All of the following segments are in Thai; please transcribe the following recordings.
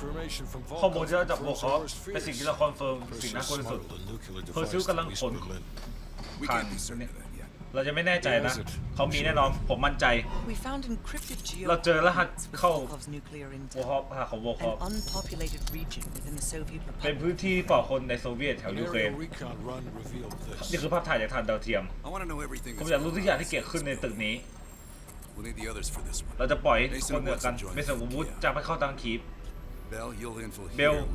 information from ข้อมูลที่เรา Volkov จากโบคอฟ confirms our เป็น worst สิ่ง fears. ที่เราคอนเฟิร์มสิ่ง Percy น่ากลัวที่สุด smuggled a nuclear เพอร์ device ซิล to กำลัง East ขน Berlin. We Fine. can't be certain of that yet. เราจะไม่แน่ใจนะ Where is it? เขามีแน่นอนผมมั่นใจ We found encrypted เราเจอรหัส geocoordinates with เข้า Volkov's nuclear โบ intel. คอฟของโบคอฟ An unpopulated region within the Soviet เป็น Republic. พื้นที่ปลอดคนในโซเวียตแถว An ยูเครน aerial recon run revealed นี่ this. คือภาพถ่ายจากทางดาวเทียม I want to know everything ผม that's อยากรู้ทุกอย่างที่เกิดขึ้นในตึกนี้ We'll need the others for this one. เราจะปล่อย Mason คนเดียวกัน Woods will join เมสัน us. วูดจะไปเข้าทางคีป Bell, you'll infil เบล here with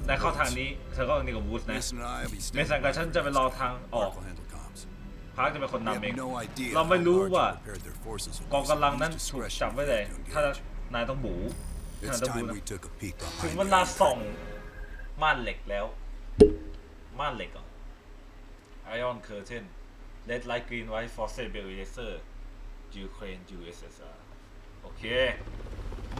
นายเข้า Woods. ทางนี้เธอเข้าทางนี้กับวูดนะ Mason and I will be เมสัน standing กับ by ฉันจะไปรอทางออก Mark will handle comms. พาร์คจะเป็นคน We นำเอง have no idea เราไม่ how รู้ large ว่า they prepared their forces will กอง be, กำลัง so นั้น use ถูก discretion จับไว้เลย to ถ้า engage. นายต้องบูนาย It's ต้องบู time นะ we took a peek ถึง behind เว the ลา curtain. ส่องม่านเหล็กแล้ว ม่านเหล็กเหรอ Iron Curtain Red Light Green White Forcible Eraser Ukraine USSR โอเค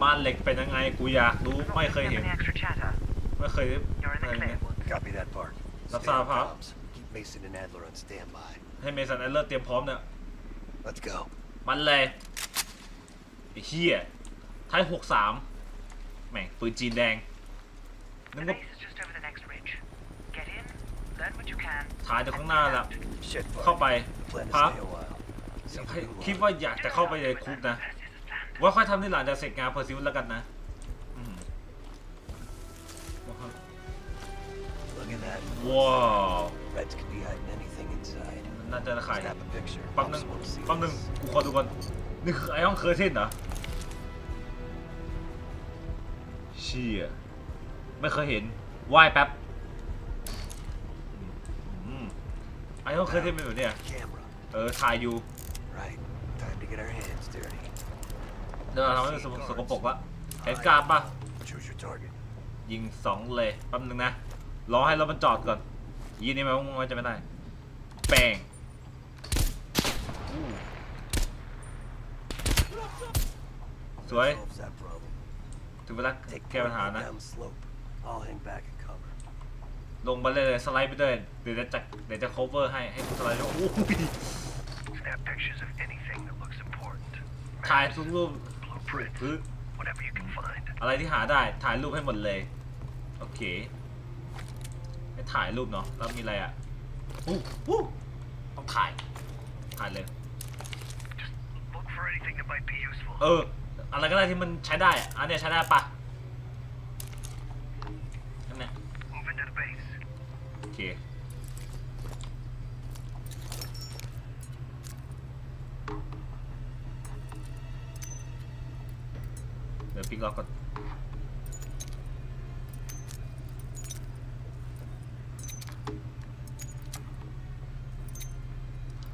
ม่านเหล็กเป็นยังไงกูอยากรู้ไม่เคยเห็น Any extra chatter? ไม่เคย You're in อะไร the เงี้ย clear, Woods. Copy that, Park. That's Stay on not a problem. comms. Keep Mason and Adler on standby. ให้เมสันแอลเลอร์เตรียมพร้อมเนี่ย Let's go. มันเลยไอ้เหี้ยไทยหกสามแม่งปืนจีนแดง The นึกว่า base is just over the next ridge. Get in, learn what you can. ถ่ายจาก and ข้างหน้า get แล้ว out. Shit, เข้า Park. ไป Plan to พัก stay a while. See if we can คิด run. ว่าอยากจะเข้าไปในคุกนะ ว่าค่อยทำที่หลังจากเสร็จงานเพอร์ซิวแล้วกันนะอืม Look at that. ว้าว Reds could be hiding anything inside. น่าจะขาย Snap a picture. แป๊บนึง Ops won't see แป๊บนึง this. กูขอดูก่อนนี่คือไอออนเคอร์เทนเหรอเชี่ยไม่เคยเห็นว่ายแป๊บไอออนเคอร์เทนเป็นแบบเนี้ย Camera. เออถ่ายอยู่ Right. Time to get our hands dirty. เดี๋ยวเราทำให้มันสกสกปรกละเห็นการ์ดปะ Choose your target. ยิงสองเลยแป๊บนึงนะ รอให้รถมันจอดก่อนยิงนี่ไหมว่ามันจะไม่ได้ แป้งอู้สวย Solves that problem. ถึงเวลา Take แก้ปัญหา point นะ down the slope. I'll hang back and cover. ลงไปเลยสไลด์ไปเลยเดี๋ยวจะจัดเดี๋ยวจะ cover ให้ให้สไลด์ด้วยโอ้ย Snap pictures of anything that looks important. ถ่ายทุกรูป พื้น Whatever you can find. อะไรที่หาได้ถ่ายรูปให้หมดเลย โอเคให้ถ่ายรูปเนาะแล้วมีอะไรอะอู้อู้ต้องถ่าย ถ่ายเลย Look for anything that might be useful. เอออะไรก็ได้ที่มันใช้ได้อะอันเนี้ยใช้ได้ปะอันเนี้ย Move into the base. โอเค เดี๋ยว ปิกล็อกก่อน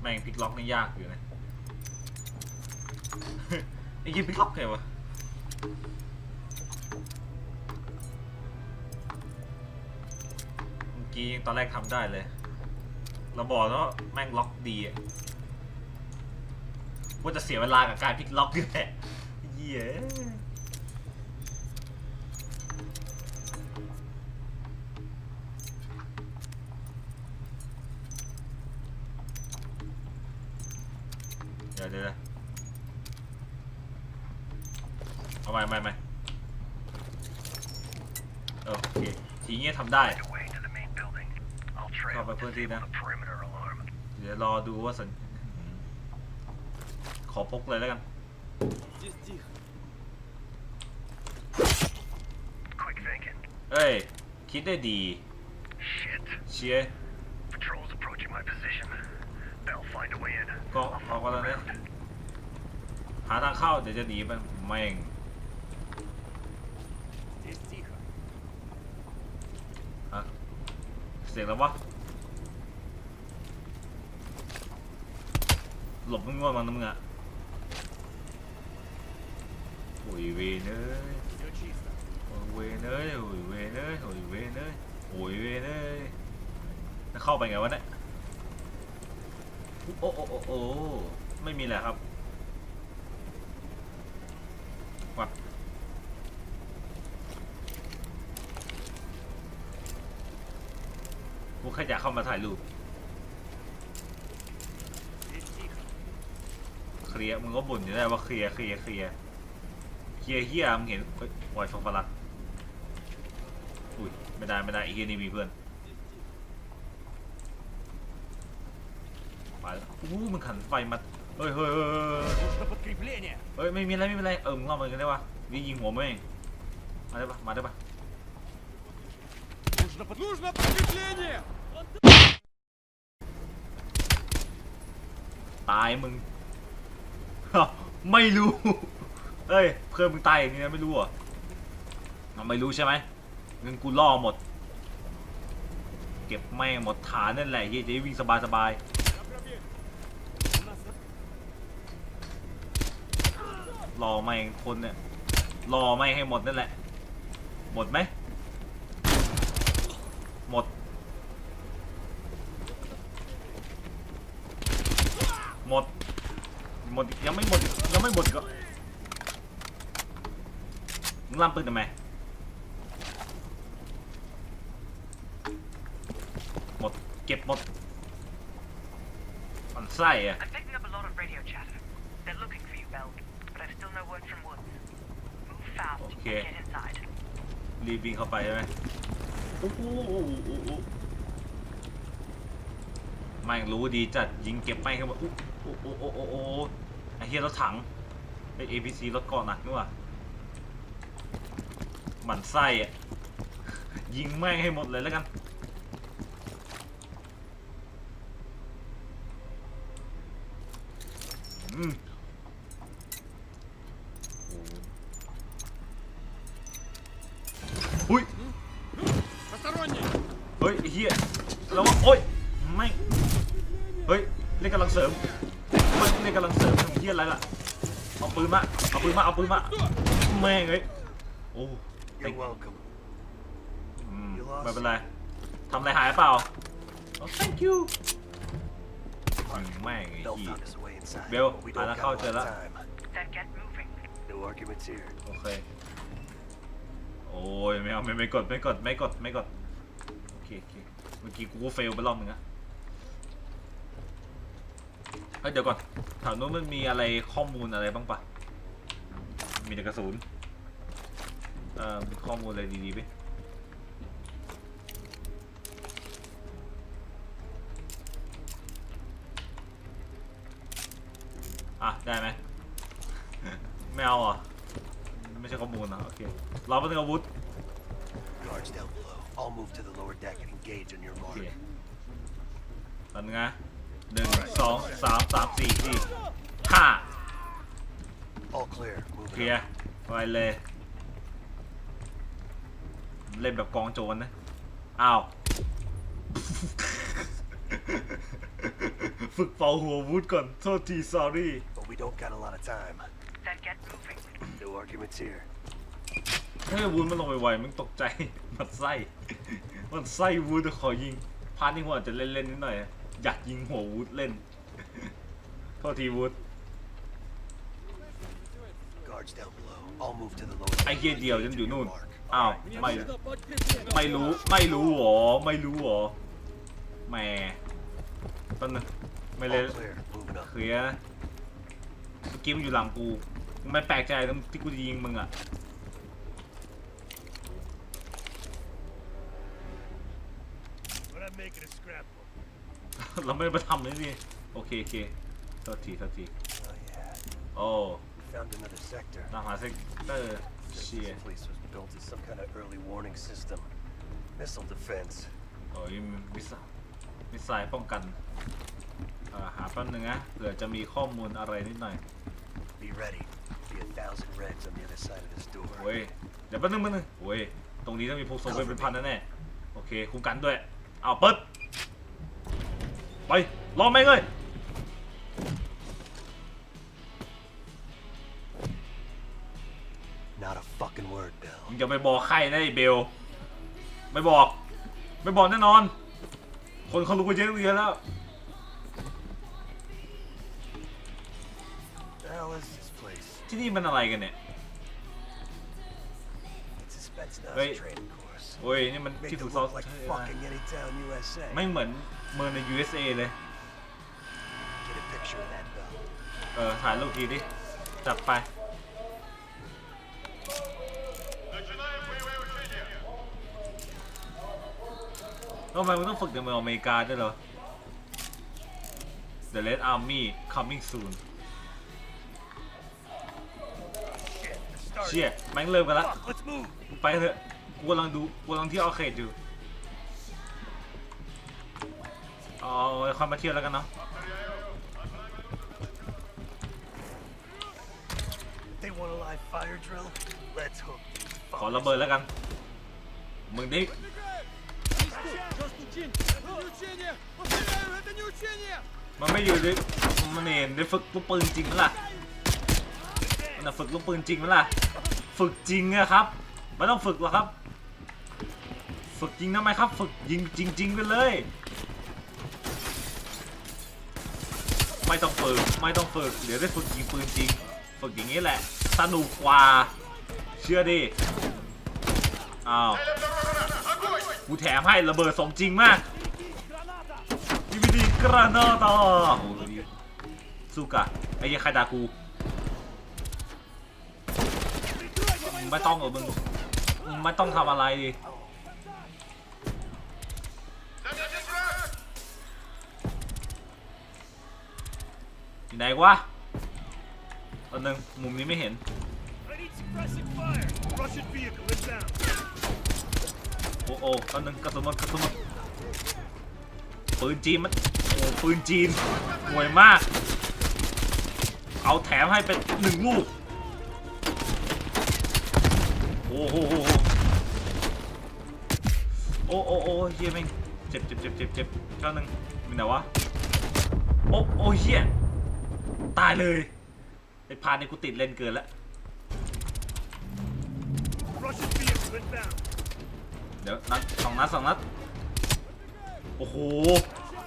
แม่งปิกล็อกนี่ยากอยู่นะไอ้ยี่ปิกล็อกไงวะเมื่อกี้ตอนแรกทำได้เลยเราบอกแล้วว่าแม่งล็อกดีอะว่าจะเสียเวลากับการพลิกล็อกอยู่แหละเหี้เดี๋ยวเดี๋ยวเดี๋ยว เอาไม่ไม่ไม่โอเคทีนี้ทำได้เข้าไปเพื้นที่นะ เดี๋ยวรอดูว่าสัญขอพกเลยแล้วกันเฮ้ย คิดได้ดี เชียก็เอากัแล้วเนี่ยหาทางเข้าเดี๋ยวจะหนีไปแม่งฮะ เสียงแล้ววะ หลบมึงว่ามันนะมึงอะโอ้ยเวนเอ้ยโอ้ยเวนเอ้ยโอ้ยเวนเอ้ยโอ้ยเวนเอ้ยโอ้ยเวนเอ้ยจะเข้าไปไงวะเนี่ยโอ้โอ้โอ้โอ้ไม่มีแหละครับวัด กูแค่อยากเข้ามาถ่ายรูปเคลียมึงก็บ่นอยู่ได้ว่าเคลียเคลียเคลียเคลียเฮียมึงเห็นวายฟองฟลักอุ้ยไม่ได้ไม่ได้เฮียนี่มีเพื่อนมาอู้มึงขันไฟมาเฮ้ยเฮ้ยเฮ้ยเฮ้ยไม่มีอะไรไม่มีอะไรเออมึงเล่ามันกันได้ปะนี่ยิงหัวมึงเองมาได้ปะมาได้ปะ Нужно, под... Нужно подкрепление! ตายมึง ไม่รู้ เอ้ยเพื่อนมึงตายอย่างนี้นะไม่รู้เหรอ่ะไม่รู้ใช่ไหมเงินกูล่อหมด เก็บแม่งหมดฐานนั่นแหละเฮียจะได้วิ่งสบายสบาย Я проверю. У нас ๆรอแม่งคนเนี่ยรอแม่งให้หมดนั่นแหละ หมดไหมหม หมด หมด ยังไม่หมด ยังไม่หมดอีก็มึงล่ำปืนทำไม หมด เก็บหมดมันไส้อะ I'm picking up a lot of radio chatter. They're looking for you, Bell, but I've still no word from Woods. Move fast Okay. and get inside. รีบวิ่งเข้าไปใช่ไหมโอ้โหแม่งรู้ดีจัดยิงเก็บแม่งเข้ามาอุ๊ โอ้โอ้โอ้โอ้โอ้ไอ้เฮียรถถังไอ้ APC รถเกาะหนักนี่หว่ะหมันไส้อะยิงแม่งให้หมดเลยแล้วกัน อืม เอาปืนมาเอาปืนมาแม่งเอ้ยโอ้ You're welcome. อืมไม่เป็นไรทำอะไรหายเปล่าโอ้ thank you อืมแม่งไอ้ Bell เหี้ย found his way inside. Bill, but we I don't like got how a lot to of that. time. Then get moving. No arguments here. โอเค โอ้ยไม่เอาไม่ไม่กดไม่กดไม่กดไม่กด โอเคโอเคเมื่อกี้กูก็เฟลไปรอบนึงอะเฮ้ยเดี๋ยวก่อนแถวนู้นมันมีอะไรข้อมูลอะไรบ้างปะ มีแต่กระสุนเอ่อมีข้อมูลอะไรดีๆไหมอะ ได้ไหม ไม่เอาอะ ไม่ใช่ข้อมูลนะโอเคเราเป็นอาวุธ Guards down below. I'll move to the lower deck and engage on your โอ mark. เคตอนนี้นะหนึ่งสองสามสามสี่สี่ห้า All clear. เค Moving ลีย on. ร์ไปเลย เล่นแบบกองโจรนะ อ้าว ฝึกเป่าหัววุธก่อน โทษที sorry But we don't got a lot of time. Then get moving. No arguments here. ถ้าวุ้นมันลงไปไวมันตกใจ มันไส้ มันไส้วูดขอยิง พาร์ทนี้ผมอาจจะเล่นเล่นๆนิดหน่อย อยากยิงหัววูดเล่น โทษทีวูด guards down below. I'll move to the lower. ไอ้เกียเดียวยังอยู่นู่น อ้าว ไม่ ไม่รู้ ไม่รู้หรอ ไม่รู้หรอ แหมต้นนะไม่เลยเคลียร์เกี้มอยู่หลังกูกูไม่แปลกใจที่กูจะยิงมึงอะเราไม่ไปทำเลยสิโอเคโอเคทักทีทักทีโอ้ found another sector. ทหารเซกเตอร์ Says เชีย This place was built as some kind of early warning system. Missile defense. โอ้ยมิสไซมิสไซล์ป้องกันเอ่อหาแป๊บนึงนะเผื่อจะมีข้อมูลอะไรนิดหน่อย Be ready. Be a thousand reds on the other side of this door. โอ้ยเดี๋ยวแป๊บนึงแป๊บนึงโอ้ยตรงนี้ต้องมีพวกโซเวนเป็นพันแน่ๆโอเคคุ้มกันด้วยเอาเปิดไปรอแม่งเลย มึงจะไปบอกใครนะไอ้เบล ไม่บอก ไม่บอกแน่นอน คนเขารู้กันเยอะเยอะแล้ว The hell is this place? ที่นี่มันอะไรกันเนี่ย It's a Spetsnaz Wait. training course. โอ้ยนี่มัน Make ที่ it ฝึกซ้อม look like fucking Anytown, USA. ไม่เหมือนเมืองใน USA เลย Get a picture of that, Bill. เออถ่ายรูปทีดิ จัดไป ทำไมมึงต้องฝึกในเมืองอเมริกาด้วยเหรอ The Red Army coming soon เชี่ยแม่งเริ่มกันละ ไปเถอะกูกำลังดูกูกำลังที่ยอเคดอยู่เอาความมาเที่ยวแล้วกันเนาะ They want a live fire drill. Let's hook. ขอระเบิดแล้วกัน มึงได้ มันไม่อยู่ดิมันเห็นได้ฝึกลูกปืนจริงมั้ยล่ะมันฝึกลูกปืนจริงมั้ยล่ะ ฝึกจริงอะครับไม่ต้องฝึกหรอกครับ ฝึกจริงทำไมครับ ฝึกยิงจริงๆไปเลย ไม่ต้องฝึกไม่ต้องฝึกเดี๋ยวได้ฝึกยิงปืนจริง ฝึกอย่างนี้แหละสนุกกว่า เชื่อดิอ้าว กูแถมให้ระเบิดสมจริงมากดีวีดีกรานาตาโอ้ดีสู้กะไอ้ยังใครด่ากูไม่ต้องเออมึงมึงไม่ต้องทำอะไรดิอยู่ไหนวะตอนนึงมุมนี้ไม่เห็น อ้โอ้ตอนนึงกระสุนหมดกระสุนหมดปืนจีนมันโอ้ปืนจีนห่วยมาก เอาแถมให้เป็นหนึ่งลูกโอ้โหโอ้โอ้โอ้เฮียแม่งเจ็บเจ็บเจ็บเจ็บเจ็บเจ้าหนึ่งมีไหนวะโอ้โอ้เฮียตายเลยไอ้พานนี่กูติดเล่นเกินแล้ว เดี๋ยวนัดสองนัดสองนัด โอ้โห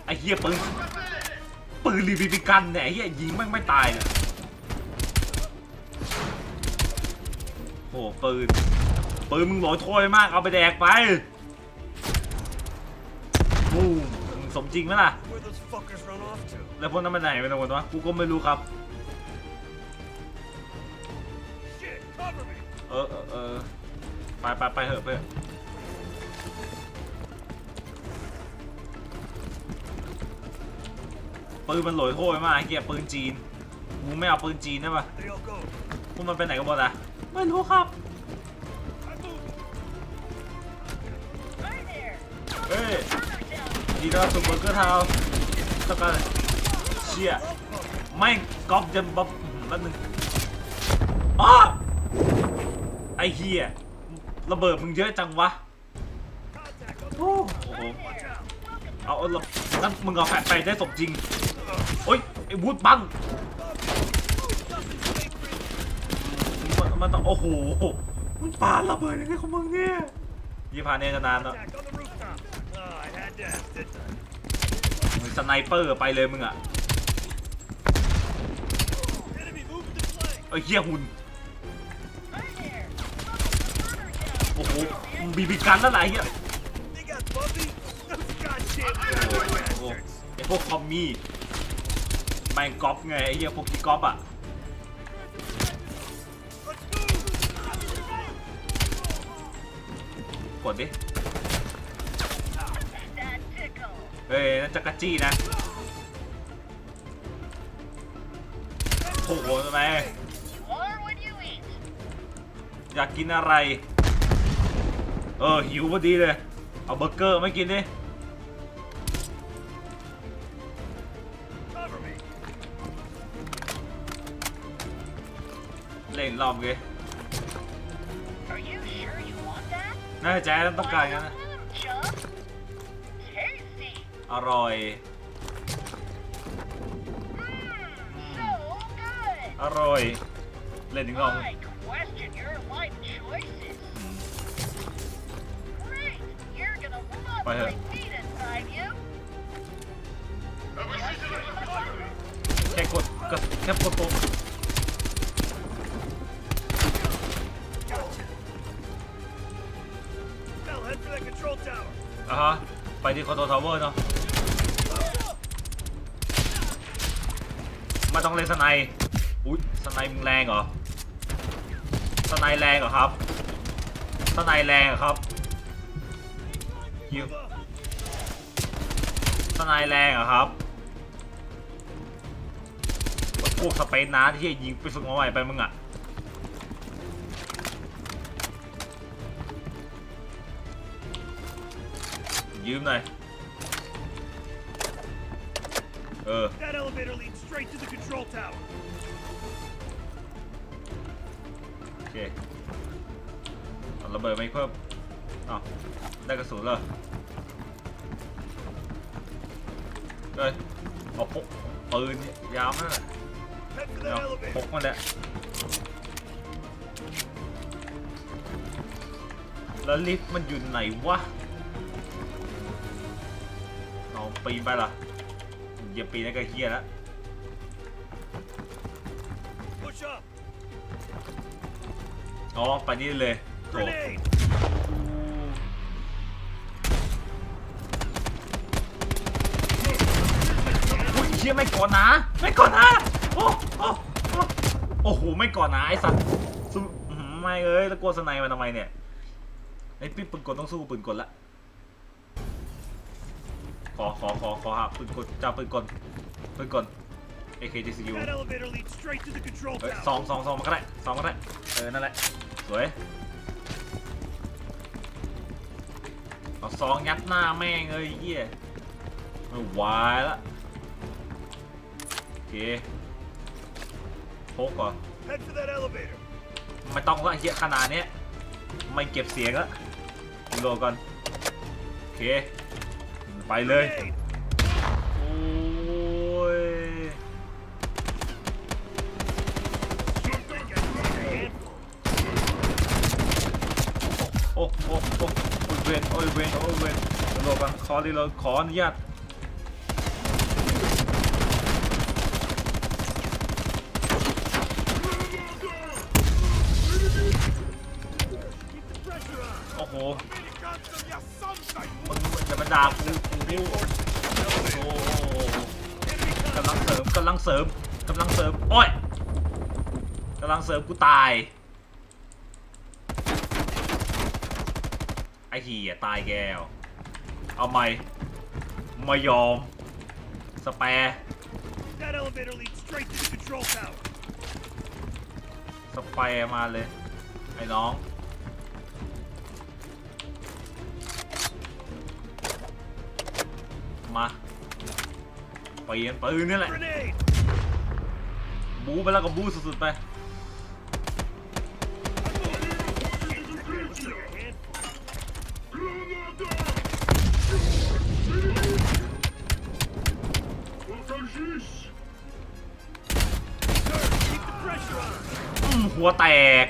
ไอ้เหี้ยปืน ปืนรีบีบีกันเนี่ยไอ้เหี้ยยิงแม่งไม่ตายเลยโอ้โหปืน ปืนมึงหลอยโถอยมาก เอาไปแดกไปบูมมึงสมจริงไหมล่ะ Where those fuckers run off to? แล้วพวกนั้นไปไหนไปไหมดวะกูก็ไม่รู้ครับ Shit, cover me. เออเออเออไปไปไปเถอะเพื่อน ปืนมันโหลอยโถ่มากไอ้เกียปืนจีนกูไม่เอาปืนจีนได้ปะพวกมันไปไหนกันหมดอะไม่รู้ครับเฮ้ยดีนะสุดเบอร์เกอร์ทาวน์ต้องการเชี่ยไม่ก๊อปจนบ๊อบแป๊บนึงอไอเฮียระเบิดมึงเยอะจังวะโอ้โหเอาเอาละงั้นมึงเอาแฟนไปได้สมจริง โอ้ยไอ้วูดบังมันมันต้องโอ้โหมึงปาระเบิดยังไงของมึงเนี่ยยี่ผ่านเนี่ยจะนานแล้วมึงสไนเปอร์ไปเลยมึงอะไอ้เหี้ยหุ่นโอ้โหบีบีกันแล้วไหนเหี้ยโอ้โหไอ้พวกคอมมี่ แม่งก๊อปไงไอ้เหี้ยพวกที่ก๊อปอะกดดิ เฮ้ยนั่นจักระจี้นะโอ้โหทำไมอยากกินอะไร เออหิวพอดีเลย เอาเบอร์เกอร์ไม่กินดิ นรอบเลย Are you sure you want that? น่าจะแจ๊ต้องการกันนะ Chuck? Tasty. อร่อย So good. อร่อย เล่นอีกรอบ I question your life choices. อืม Great. You're gonna love Bye, my Helen. feet inside you. แค่กดก็แค่กดปุ่มะฮะ ไปที่คอนโทรลทาวเวอร์เนาะม่ต้องเล่นสไนอุ้ยสไนมึงแรงเหรอสไนแรงเหรอครับสไนแรงเหรอครับฮิวสไนแรงเหรอครับพวกสเปนนาที่ยิงไปฝึกมาใหม่ไปมึงอะ ยืมหน่อย เออ That elevator leads straight to the control tower. โอเคเอาระเบิดไม่เพิ่มอ้าวได้กระสุนเลยเอ้ยเอาพกปืนยาวนั่นน่ะ Head for เอา that พ elevator. กมันแหละแล้วลิฟต์มันอยู่ไหนวะเอา ปีนไปเหรออย่าปีนแล้วก็เฮียแล้วอ๋อไปนี่เลยโถ Grenade. อุ้ยเชี่ยไม่ก่อนนะ ไม่ก่อนนะ โอ้โอ้โอ้โหไม่ก่อนนะไอ้สัตว์สู้อื้อหือไม่เอ้ยแล้วกลัวสไนมาทำไมเนี่ยไอ้ปืนกลต้องสู้ปืนกลละ อขอขอขอหาปืนกลจ้าปืนกลปืนกล AKGCU That elevator leads straight to the control เอ้ย tower. สองสองสองมันก็ได้สองก็ได้เออนั่นแหละสวยเอาสองยัดหน้าแม่งเลยไอ้เหี้ยไม่ไหวละโอเคพกก่อน Head for that elevator. ไม่ต้องละเหี้ยขนาดเนี้ยไม่เก็บเสียงละโหลดก่อนโอเค ไปเลย โอ้ยโอ้โอ้โอ้โอ้ยเวนโอ้ยเวนโอ้ยเวนโหลดก่อนขอรีโหลดขออนุญาต ริมกูตายไอ้เหี้ยตายแก้วเอาไหมไม่ยอมสแปร์ That elevator leads straight to the control tower. สแปร์มาเลย ไอ้น้องมาเปลี่ยนปืนนี่แหละ Grenade. บูไปแล้วก็บูสุดๆไป วแตก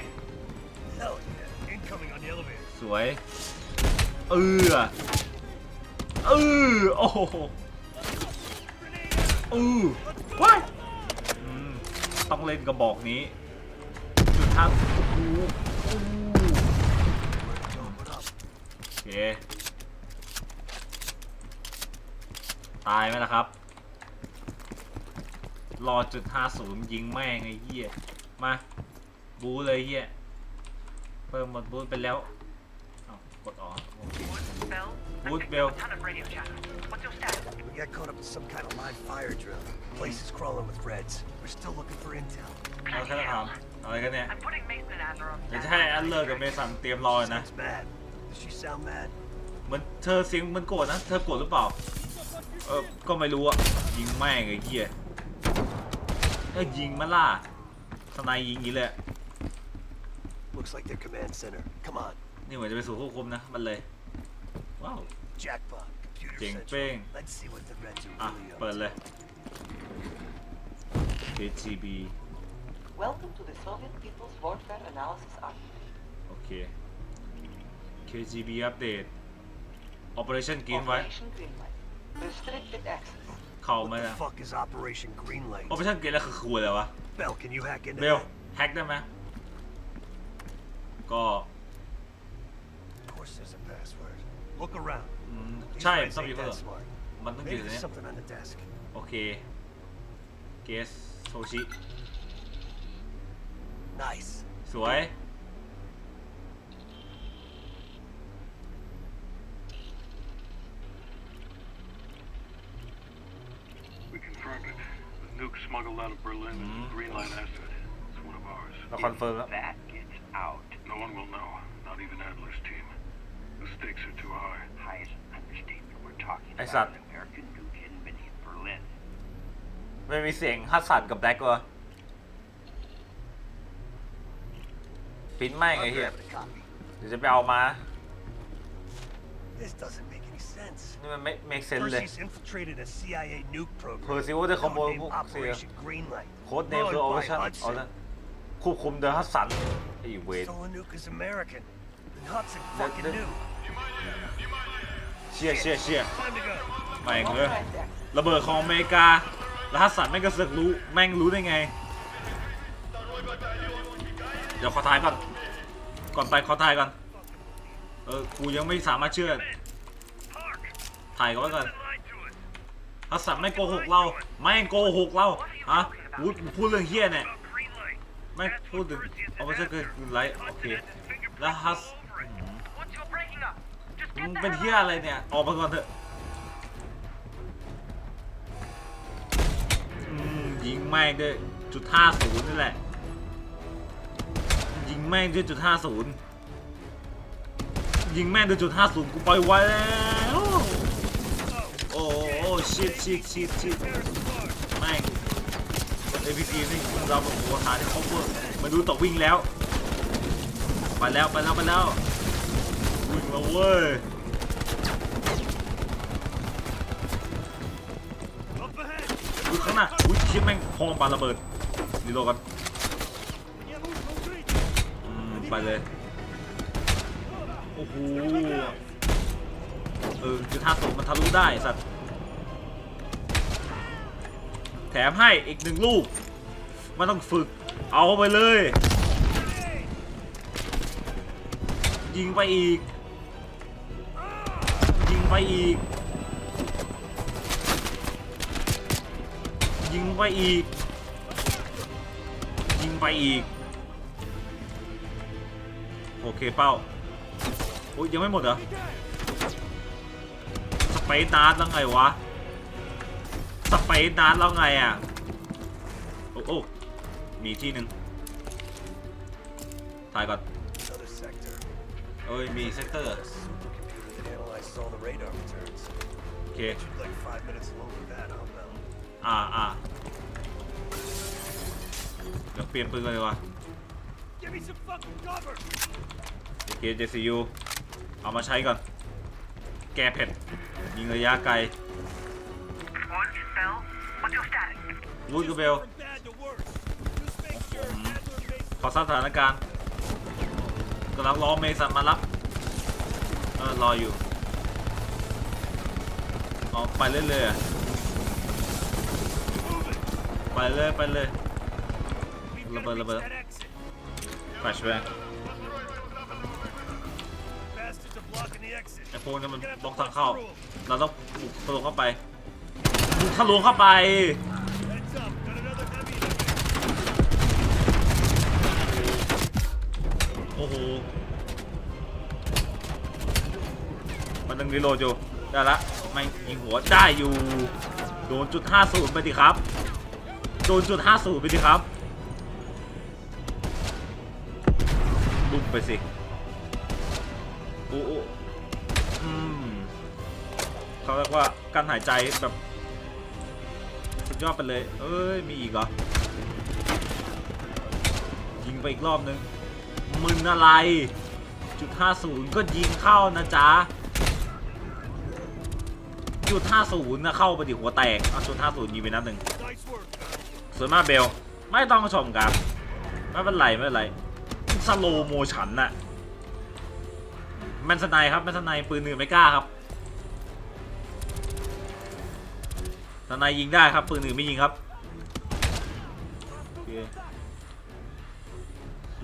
สวย เออเออโอ้โหเออว้ายต้องเล่นกระบอกนี้ จุดทั้งโอ้โหโอ้โหโอเค ตายไหมล่ะครับรอจุดห้าศูนย์ยิงแม่งไอ้เหี้ย มา บูเลยเหี้ยเพิ่มหมดบูไปแล้วอ้าวกดออก Wood, Bell? I Wood, picked Bell. up a ton of radio chatter. What's your status? We got caught up in some kind of live fire drill. Place is crawling with Reds. We're still looking for intel. เราแค่ถามอะไรกันเนี่ย I'm putting Mason and Adler on เดี๋ยวจะ standby. ให้แอดเลอร์กับเมสันเตรียมรอนะ Sounds mad. Does she sound mad? เหมือนเธอเสียงมันโกรธนะ เธอโกรธหรือเปล่า เออ ก็ไม่รู้อะยิงแม่งไอ้เหี้ยเออยิงมาล่าสไนยิงอย่างนี้เลยอะ Looks like their command center. Come on. นี่เหมือนจะไปสู่ควบคุมนะ มันเลย ว้าว Jackpot. Computer Jing central. Bing. Let's see what the Reds are อ่ะ really up เปิด to. เลย KGB Welcome to the Soviet People's Warfare Analysis Army. โอเค KGB อัปเดต Operation Green ไว้ Operation Greenlight. Restricted access. เข้า What ไม่ the ได้ fuck is Operation Greenlight? Operation Green แล้วคือคุยอะไรวะ Bell, can you hack into เบล that? แฮกได้ไหม ก็ Of course there's a password. Look around. อืม These ใช่ Reds ต้องมี ain't คน that smart. มันต้องอยู่ Maybe ใน there's นี้ something on the desk. โอเค เกสโซชิ Nice. สวย smuggled out of Berlin is a green light asset. It's one of ours. เราคอนเฟิร์มแล้ว That gets out. No one will know, not even Adler's team. The stakes are too high. Highest understatement. We're talking Hey, about son. an American Nugent beneath Berlin. ไม่มีเสียงฮัสสันกับแบล็กวะปิ้นไม่งไง I'll เฮีย grab the copy. เดี๋ยวจะไปเอามา This doesn't make any sense. นี่มันไม่เมกเซนเลย Percy's infiltrated a CIA nuke program. เพอร์ซิว่าได้ขโมยพวก Codename เสีย Operation Greenlight. โค้ดเนมคือ Run โอเวอ by ร์ชัน Hudson. เอาละ ควบคุมโดยฮัสสันไอ้เวท Stolen nuke is American. And Hudson That- fucking that- knew. เชี่ยเชี่ยเชี่ย Time to go. แม่ง All เลย right there. ระเบิดของอเมริกาแล้วฮัสสันแม่งก็เสือกรู้แม่งรู้ได้ไง เดี๋ยวขอทายก่อน ก่อนไปขอทายก่อน เออกูยังไม่สามารถเชื่อถ่ายก่อนไว้ก่อนฮัสสันไม่งโกหกเรา ไม่งโกหกเรา ฮะพูดพูดเรื่องเฮี้ยเนี่ย ไม่พูดถึงเอาไม่ใช่คือไลท์โอเคแล้วฮัสมึงเป็นเฮียอะไรเนี่ย ออกมาก่อนเถอะยิงแม่งด้วยจุดห้าศูนย์นี่แหละ ยิงแม่งด้วยจุดห้าศูนย์ยิงแม่งด้วยจุดห้าศูนย์กูไปไว้แล้ว โอ้โอ้ชิดชิดชิดชิด เอพีซีนี่เราแบบหัวขาที่คอเวอร์มาดูต่อวิ่งแล้วไปแล้วไปแล้วไปแล้ววิ่งมาเว้ย Up ahead. อุ้ยข้างหน้าอุ้ยชิบแม่งพองปาระเบิดรีโหลดกันอืมไปเลยโอ้โหเออจุดห้าศูนย์มันทะลุได้สัตว์ ถมให้อีกหนึ่งลูก มันต้องฝึก เอาไปเลย ยิงไปอีก ยิงไปอีก ยิงไปอีก ยิงไปอีก โอเคเป้า โอ้ยยังไม่หมดเหรอ สเปซดาร์ทแล้วไงวะ สเปซดาร์ทแล้วไงอะ โอ้โอ้มีที่หนึ่งถ่ายก่อน Another sector. เอ้ย มีเซกเตอร์ It analyzes all the radar returns. โอเค Took like five minutes alone with that, huh, Mel? อ่าอ่าเดี๋ยวเปลี่ยนปืนกันดีกว่า Give me some fucking cover! โอเคเจซียูเอามาใช้ก่อน แก้เผ็ดยิงระยะไกล One, Bell. What's your status? วูดกเบล From bad to worse. Just make sure Adler makes ขอทราบสถานการณ์กำลังรอเมสันมารับเออรออยู่อ๋อไปเรื่อยๆอะไปเลยไปเลย We've Rubber, gotta reach rubber. that exit. แฟชแบง Bastards are blocking the exit. ไอพวกนี้มันบล็อกทางเข้า เราต้องบุกทะลวงเข้าไปบุก ทะลวงเข้าไปโอ้โหมันยังรีโหลดอยู่ได้ละไม่ยิงหัวได้อยู่ โดนจุดห้าศูนย์ไปดิครับ โดนจุดห้าศูนย์ไปดิครับลุกไปสิโอ้โอ้อืมเขาเรียกว่าการหายใจแบบ ดยอดไปเลย เอ้ย มีอีกเหรอ ยิงไปอีกรอบนึง มึนอะไร จุดห้าศูนย์ก็ยิงเข้านะจ๊ะ จุดห้าศูนย์นะเข้าไปดิหัวแตก เอาจุดห้าศูนย์ยิงไปนัดหนึ่งสวยมากเบล ไม่ต้องชมครับ ไม่เป็นไรไม่เป็นไร สโลโมชันน่ะแมนสไนครับแมนสไนปืนหนึ่งไม่กล้าครับ สไนยิงได้ครับปืนหนึ่งไม่ยิงครับ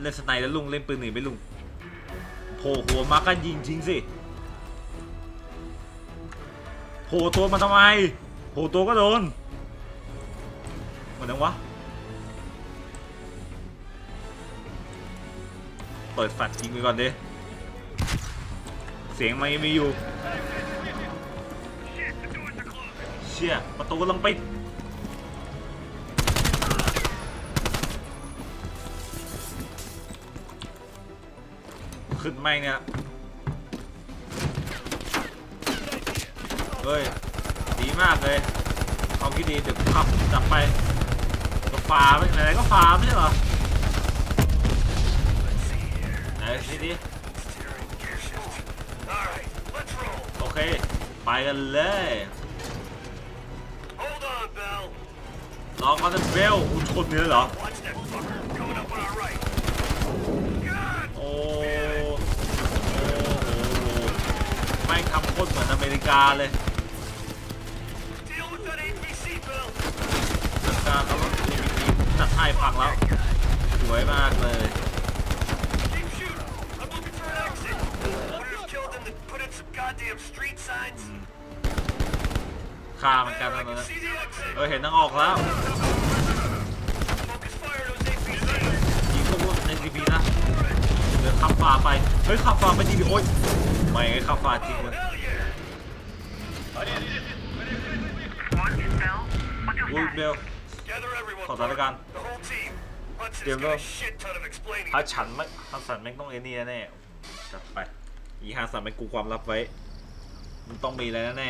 เล่นสไนแล้วลุงเล่นปืนหนึ่งไม่ลุงโผล่หัวมาก็ยิงทิ้งสิโผล่ตัวมาทำไมโผล่ตัวก็โดนเหมือนนังวะเปิดแฟลชยิงไปก่อนดิเสียงไมันยังมีอยู่ ชี่ยประตูกำลังปิดขึ้นไหมเนี่ย เฮ้ย ดีมากเลยความคิดดีเดี๋ยวขับจับไปก็ฟาร์มไหนก็ฟาร์มใช่หรอไหนสิดิโอเค ไปกันเลย ลองมาเป็นเบลอุยชนเนี่ยเหรอ โอ้โหไม่ทำโคตรเหมือนอเมริกาเลย Deal with that APC, Bell. อเมริกาเขาจัดให้พังแล้ว สวยมากเลย ฆ่ามันกันนะเออเห็นทางออกแล้วยิงพวกพวกในทีพีนะเดี๋ยวขับฝ่าไปเฮ้ยขับฝ่าไปทีพีโอ๊ยไม่ไงขับฝ่าจริงเลยอุ้ยเบลขอสถานการณ์ The whole team. Hudson's Điểm got a đâu? shit ton of explaining. ถ้าฉันไม่ฮัสสันแม่งต้องเอนี่แน่จัดไปอีฮัสสันแม่งกูความลับไว้มันต้องมีอะไรแน่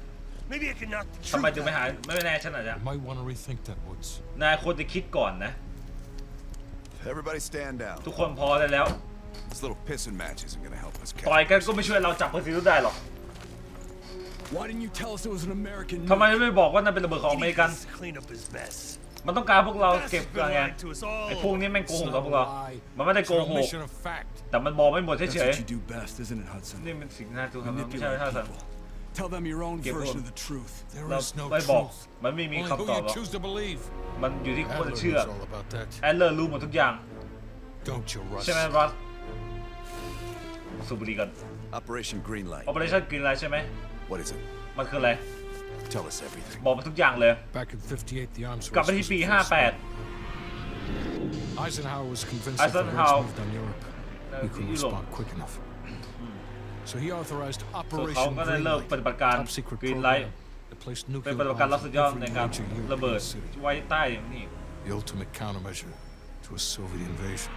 ทำไม truth ถึงไม่หา out. ไม่แน่ฉันอาจจะ You might want to rethink that, Woods. นายควรจะคิดก่อนนะ Everybody stand down. ทุกคนพอได้แล้ว This little pissing match isn't gonna help us ต่อย catch. กันก็ไม่ช่วยเราจับเพอร์ซิลได้หรอก Why didn't you tell us it was an American? ทำไมไม่บอกว่านั่นเป็นระเบิดของอเมริกัน He needs to clean up his mess. มันต้องการพวกเราเก็บ Bastard's กั been นไง lying to us all ไอ้พวกนี้แม่งโก It's หก not กับพวกเรา a lie. มันไม่ได้ It's โก an หก admission of fact. แต่มันบอกไม่หมด That's เฉย what you do best, isn't it, Hudson? ๆนี่มันสิ่งที่น่าดูครับไม่ใช่ Manipulate ท่าสัน people. Tell them your own Give version up. of the truth. There เรา is no ไม่บอก truth. มันไม่มี Only คำ who ตอบ you หรอก choose to believe. มันอยู่ที่คน Adler เชื่อ knows all about that. แอดเลอร์รู้หมดทุกอย่าง Don't you, Russ? ใช่ไหมรัสสูบบุหรี่กัน Operation Greenlight. Operation Green Light ใช่ไหม What is it? มันคืออะไร Tell us everything. บอกมาทุกอย่างเลย Back in 58, the arms กลับไปที่ปี Eisenhower was convinced Eisenhower. if the Reds moved on Europe, 58 we couldn't ยุโรป respond quick enough. So he authorized ส่วนเขา Operation ก็ได้เริ่ม Greenlight, ปฏิบัติการ top secret Green program Light that placed เป็น nuclear ปฏิบัติการ bombs ลับสุ in ดยอด every ในการ major ระเบิด European city. ไว้ใต้นี่ The ultimate countermeasure to a Soviet invasion.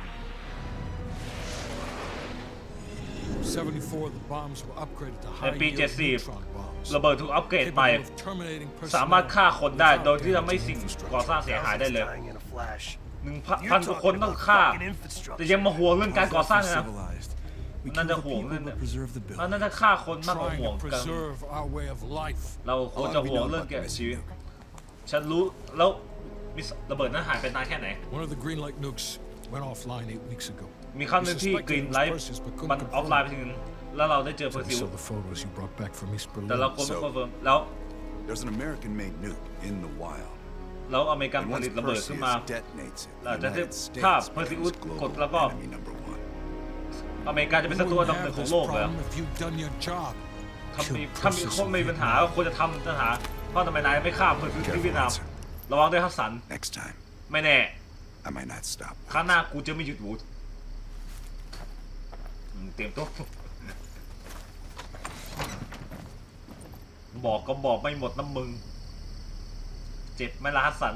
74, the bombs were upgraded to ในปี high-yield 70 neutron bombs. ระเบิดถูกอัปเกรดไป capable of terminating สามารถฆ่าคนได้ personnel โดยที่ without ทำให้ damaging สิ่ง infrastructure. ก่อสร้างเสียหายได้เลย Dying in a flash. หนึ่ง You're พันกว่าคน talking ต้อง about ฆ่า fucking infrastructure. แต่ยังมาห่วงเรื่องการก่อสร้างนะ Civilized. We นั่น kill จะ the ห่วง people เรื่อง but preserve the นั่น building. น่าจะฆ่าคนมากกว่า Trying ห่วง to กัน preserve our way of life. เราควร How จะ long have ห่ว you ง known เรื่อง about แก the ชี missing วิต nuke? ฉันรู้แล้วมิสระเบิดนั้นหายไปนานแค่ไหน One of the green light nukes went offline eight weeks ago. มีครั้งหนึ่งที่ We suspected กรีน it was ไลท์ Perseus, but couldn't มัน confirm ออฟไลน์ไป it. ทีนึงแล้วเราได้เจอเพอร์ We ซิล saw the photos you brought back from East แต่เรา Berlin. คนไม่ So, คอนเฟิร์มแล้ว there's an American-made nuke in the wild. แล้วอเมริกัน And ผ once ลิตระเบิดขึ้น Perseus มา detonates it, Là the จะ United ถ้า States Perseus becomes กด global แล้วก็ enemy number one. อเมริกาจะเป็นศัตรู You อันดับ wouldn't หนึ่ง have ของ this โลกเลย problem if you'd done your job. ถ้ามี Kill ถ้ามี Perseus คนมี in ปัญหา Vietnam. ควรจะทำปัญหาเพราะทำไมนายไม่ฆ่าเพอร์ซิลที่เวียดนามระวังด้วยฮัสสัน Next time, ไม่แน่ I might not stop. ครั้งหน้ากูจะไม่หยุดวูดอืมเตรียมตัวบอกก็บอกไม่หมดน้ำมึง เจ็บไหมล่ะฮัสสัน